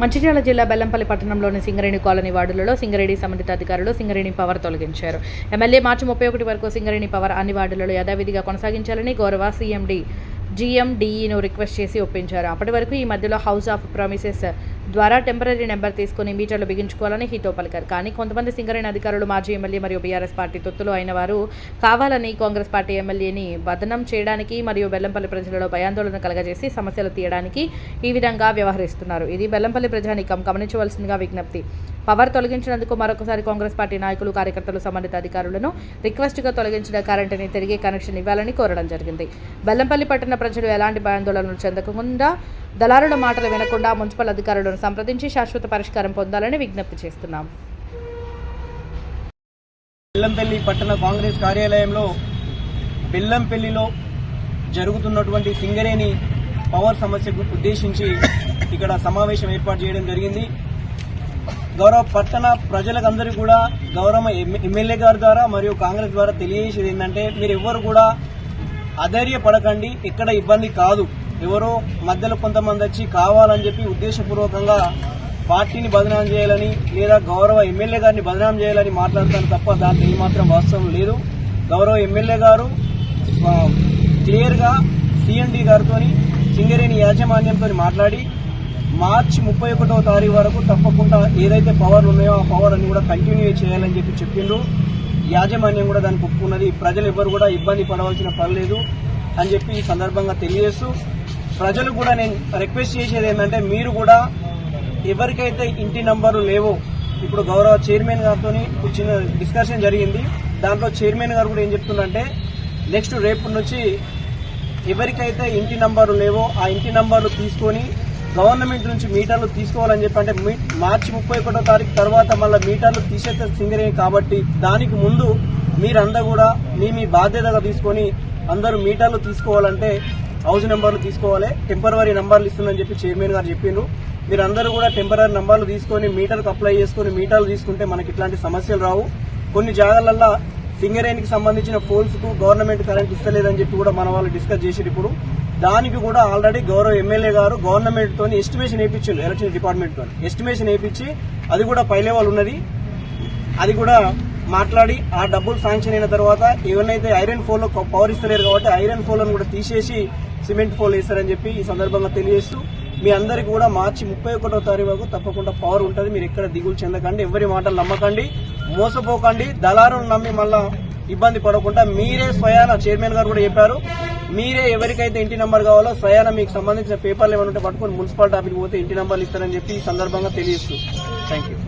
మంచిర్యాల జిల్లా బెల్లంపల్లి పట్టణంలోని సింగరేణి కాలనీ వార్డులలో సింగరేణి సంబంధిత అధికారులు సింగరేణి పవర్ తొలగించారు. ఎమ్మెల్యే మార్చి ముప్పై ఒకటి వరకు సింగరేణి పవర్ అన్ని వార్డులలో యథావిధిగా కొనసాగించాలని గౌరవ సీఎండీ జీఎండీఈను రిక్వెస్ట్ చేసి ఒప్పించారు. అప్పటి వరకు ఈ మధ్యలో హౌస్ ఆఫ్ ప్రామిసెస్ ద్వారా టెంపరీ నెంబర్ తీసుకుని మీటర్లు బిగించుకోవాలని హితో పలికారు. కానీ కొంతమంది సింగరేణి అధికారులు మాజీ ఎమ్మెల్యే మరియు బీఆర్ఎస్ పార్టీ తొత్తులు అయిన వారు కావాలని కాంగ్రెస్ పార్టీ ఎమ్మెల్యేని బదనం చేయడానికి మరియు బెల్లంపల్లి ప్రజలలో భయాందోళన కలగజేసి సమస్యలు తీయడానికి ఈ విధంగా వ్యవహరిస్తున్నారు. ఇది బెల్లంపల్లి ప్రజానీకం గమనించవలసిందిగా విజ్ఞప్తి. పవర్ తొలగించినందుకు మరొకసారి కాంగ్రెస్ పార్టీ నాయకులు కార్యకర్తలు సంబంధిత అధికారులను రిక్వెస్ట్గా తొలగించిన కరెంటుని తిరిగి కనెక్షన్ ఇవ్వాలని కోరడం జరిగింది. బెల్లంపల్లి పట్టణ ప్రజలు ఎలాంటి భయాందోళనలు చెందకుండా దళారుల మాటలు వినకుండా మున్సిపల్ అధికారులను సంప్రదించి శాశ్వత పరిష్కారం పొందాలని విజ్ఞప్తి చేస్తున్నాం. బెల్లంపల్లి పట్టణ కాంగ్రెస్ కార్యాలయంలో బెల్లంపల్లిలో జరుగుతున్నటువంటి సింగరేణి పవర్ సమస్యకు ఉద్దేశించి ఇక్కడ సమావేశం ఏర్పాటు చేయడం జరిగింది. గౌరవ పట్టణ ప్రజలకందరూ కూడా గౌరవ ఎమ్మెల్యే గారి ద్వారా మరియు కాంగ్రెస్ ద్వారా తెలియజేసేది ఏంటంటే మీరు ఎవ్వరు కూడా అధైర్యపడకండి ఎక్కడ ఇబ్బంది కాదు. ఎవరో మధ్యలో కొంతమంది వచ్చి కావాలని చెప్పి ఉద్దేశపూర్వకంగా పార్టీని బదనాం చేయాలని లేదా గౌరవ ఎమ్మెల్యే గారిని బదనాం చేయాలని మాట్లాడతాను తప్ప దాంట్లో ఏమాత్రం వాస్తవం లేదు. గౌరవ ఎమ్మెల్యే గారు క్లియర్గా సిఎండి గారితో సింగరేణి యాజమాన్యంతో మాట్లాడి మార్చి ముప్పై ఒకటో తారీఖు వరకు తప్పకుండా ఏదైతే పవర్లు ఉన్నాయో ఆ పవర్ అన్ని కూడా కంటిన్యూ చేయాలని చెప్పి చెప్పిండ్రు. యాజమాన్యం కూడా దానికి ఒప్పుకున్నది. ప్రజలు ఎవరు కూడా ఇబ్బంది పడవలసిన పని లేదు అని చెప్పి ఈ సందర్భంగా తెలియజేస్తూ ప్రజలు కూడా నేను రిక్వెస్ట్ చేసేది ఏంటంటే మీరు కూడా ఎవరికైతే ఇంటి నంబర్లు లేవో ఇప్పుడు గౌరవ చైర్మన్ గారితో చిన్న డిస్కషన్ జరిగింది. దాంట్లో చైర్మన్ గారు కూడా ఏం చెప్తుందంటే నెక్స్ట్ రేపు నుంచి ఎవరికైతే ఇంటి నంబర్లు లేవో ఆ ఇంటి నంబర్లు తీసుకొని గవర్నమెంట్ నుంచి మీటర్లు తీసుకోవాలని చెప్పి అంటే మీ- మార్చి ముప్పై ఒకటో తారీఖు తర్వాత మళ్ళీ మీటర్లు తీసేస్తే సింగరే కాబట్టి దానికి ముందు మీరందరూ కూడా మీ మీ బాధ్యతగా తీసుకొని అందరూ మీటర్లు తీసుకోవాలంటే హౌస్ నెంబర్లు తీసుకోవాలి. టెంపరవరీ నెంబర్లు ఇస్తుందని చెప్పి చైర్మన్ గారు చెప్పిండ్రు. మీరందరూ కూడా టెంపరీ నెంబర్లు తీసుకొని మీటర్కి అప్లై చేసుకొని మీటర్లు తీసుకుంటే మనకి ఇట్లాంటి సమస్యలు రావు. కొన్ని జాగాలల్లో సింగరేణికి సంబంధించిన పోల్స్కు గవర్నమెంట్ కరెంట్ ఇస్తలేదని చెప్పి కూడా మన వాళ్ళు డిస్కస్ చేసారు ఇప్పుడు. దానికి కూడా ఆల్రెడీ గౌరవ ఎమ్మెల్యే గారు గవర్నమెంట్ తోని ఎస్టిమేషన్ వేయించారు ఎలక్షన్ డిపార్ట్మెంట్తో ఎస్టిమేషన్ వేయించి అది కూడా పై లెవెల్ ఉన్నది. అది కూడా మాట్లాడి ఆ డబ్బులు శాంక్షన్ అయిన తర్వాత ఎవరినైతే ఐరన్ ఫోన్లో పవర్ ఇస్తలేరు కాబట్టి ఐరన్ ఫోన్ కూడా తీసేసి సిమెంట్ ఫోన్ వేస్తారని చెప్పి ఈ సందర్భంగా తెలియజేస్తూ మీ అందరికి కూడా మార్చి ముప్పై ఒకటో తారీఖు వరకు తప్పకుండా పవర్ ఉంటుంది. మీరు ఎక్కడ దిగులు చెందకండి ఎవరి మాటలు నమ్మకండి మోసపోకండి దళారులను నమ్మి మళ్ళా ఇబ్బంది పడకుండా మీరే స్వయాన చైర్మన్ గారు కూడా చెప్పారు. మీరే ఎవరికైతే ఇంటి నెంబర్ కావాలో స్వయాన మీకు సంబంధించిన పేపర్లు ఏమైనా ఉంటే పట్టుకొని మున్సిపాలిటీ ఆఫీస్కి పోతే ఇంటి నెంబర్లు ఇస్తారని చెప్పి ఈ సందర్భంగా తెలియజేస్తూ. Thank you